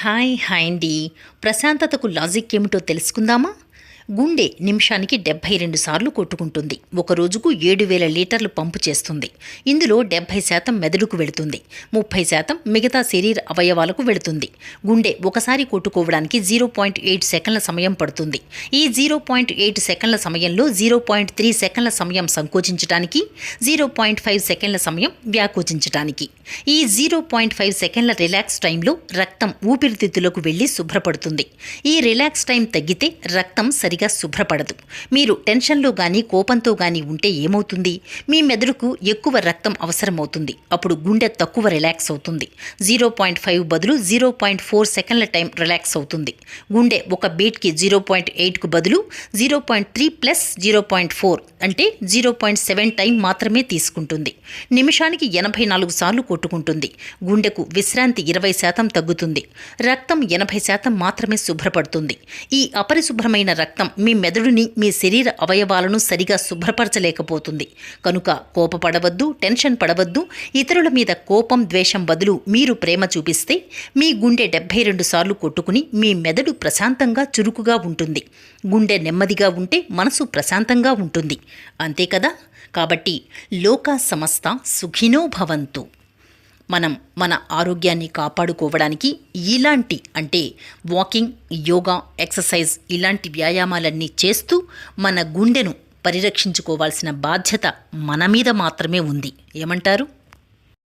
Hi hi అండి. ప్రశాంతతకు logic ఏమిటో తెలుసుకుందామా? గుండె నిమిషానికి డెబ్బై రెండు సార్లు కొట్టుకుంటుంది. ఒక రోజుకు ఏడు వేల లీటర్లు పంపు చేస్తుంది. ఇందులో డెబ్బై శాతం మెదడుకు వెళుతుంది. ముప్పై శాతం మిగతా శరీర అవయవాలకు వెళుతుంది. గుండె ఒకసారి కొట్టుకోవడానికి జీరో పాయింట్ ఎయిట్ సెకండ్ల సమయం పడుతుంది. ఈ జీరో పాయింట్ ఎయిట్ సెకండ్ల సమయంలో జీరో పాయింట్ త్రీ సెకండ్ల సమయం సంకోచించడానికి జీరో పాయింట్ ఫైవ్ సెకండ్ల సమయం వ్యాకోచించడానికి ఈ జీరో పాయింట్ ఫైవ్ సెకండ్ల రిలాక్స్ టైంలో రక్తం ఊపిరితిత్తులకు వెళ్ళి శుభ్రపడుతుంది. ఈ రిలాక్స్ టైం తగ్గితే రక్తం సరిగా శుభ్రపడదు. మీరు టెన్షన్లో కానీ కోపంతో కానీ ఉంటే ఏమవుతుంది? మీ మెదడుకు ఎక్కువ రక్తం అవసరమవుతుంది. అప్పుడు గుండె తక్కువ రిలాక్స్ అవుతుంది. జీరో పాయింట్ ఫైవ్ బదులు జీరో పాయింట్ ఫోర్ సెకండ్ల టైం రిలాక్స్ అవుతుంది. గుండె ఒక బీట్కి జీరో పాయింట్ ఎయిట్కు బదులు zero point three plus zero point four అంటే జీరో పాయింట్ సెవెన్ టైం మాత్రమే తీసుకుంటుంది. నిమిషానికి ఎనభై నాలుగు సార్లు కొట్టుకుంటుంది గుండెకు విశ్రాంతి ఇరవై శాతం తగ్గుతుంది. రక్తం ఎనభై శాతం మాత్రమే శుభ్రపడుతుంది. ఈ అపరిశుభ్రమైన రక్తం మీ మెదడుని మీ శరీర అవయవాలను సరిగా శుభ్రపరచలేకపోతుంది. కనుక కోపపడవద్దు టెన్షన్ పడవద్దు. ఇతరుల మీద కోపం ద్వేషం బదులు మీరు ప్రేమ చూపిస్తే మీ గుండె డెబ్బై రెండు సార్లు కొట్టుకుని మీ మెదడు ప్రశాంతంగా చురుకుగా ఉంటుంది. గుండె నెమ్మదిగా ఉంటే మనసు ప్రశాంతంగా ఉంటుంది. అంతే కదా? కాబట్టి లోకా సమస్త సుఖినో భవంతు. మనం మన ఆరోగ్యాన్ని కాపాడుకోవడానికి ఇలాంటి అంటే వాకింగ్ యోగా ఎక్సర్సైజ్ ఇలాంటి వ్యాయామాలన్నీ చేస్తూ మన గుండెను పరిరక్షించుకోవాల్సిన బాధ్యత మన మీద మాత్రమే ఉంది. ఏమంటారు?